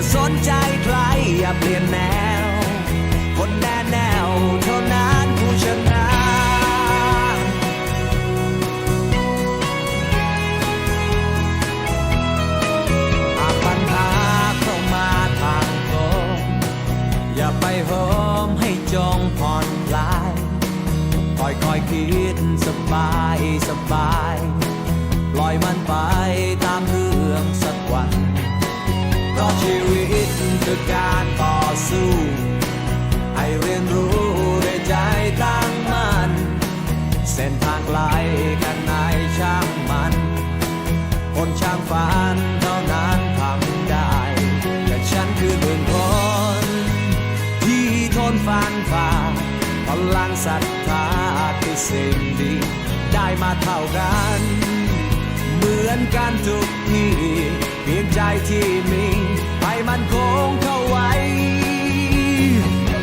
อย่าสนใจใครอย่าเปลี่ยนแนว คนแน่แนวเท่านั้นผู้ชนะหาปัญหาเข้ามาทางตรงอย่าไปโหมให้จงผ่อนคลายค่อยค่อยคิดสบายสบาย ปล่อยมันไปตาม ตคือการต่อสู้ให้เรียนรู้ด้วยใจตั้งมั่นเส้นทางไกลกันไหนช่างมัน คนช่างฝันเท่านั้นทำได้ แต่ฉันคือหนึ่งคน ที่ทนฟันฝ่าพลังศรัทธาคือสิ่งดี ได้มาเท่ากัน เหมือนกันทุกทีเพียงใจที่มี มันคงเข้าไว้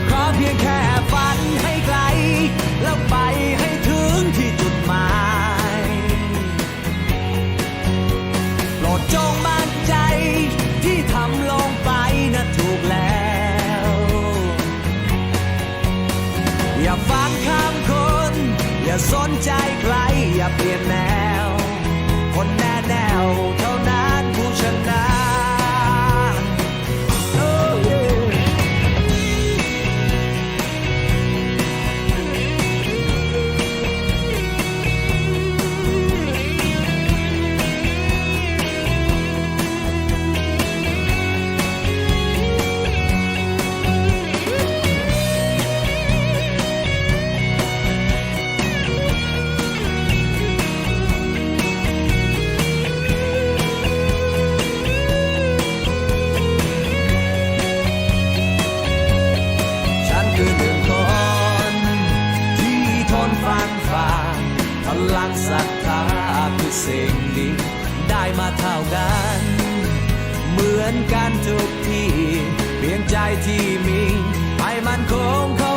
ขอเพียงแค่ฝันให้ไกล แล้วไปให้ถึงที่จุดหมายโปรดจงมั่นใจที่ทำลงไปนะถูกแล้ว อย่าฟังคำคน อย่าสนใจใคร อย่าเปลี่ยนแนว ลังศรัทธาคือสิ่งดีได้มาเท่ากัน เหมือนกันทุกที่ เพียงใจที่มีให้มันคงเข้า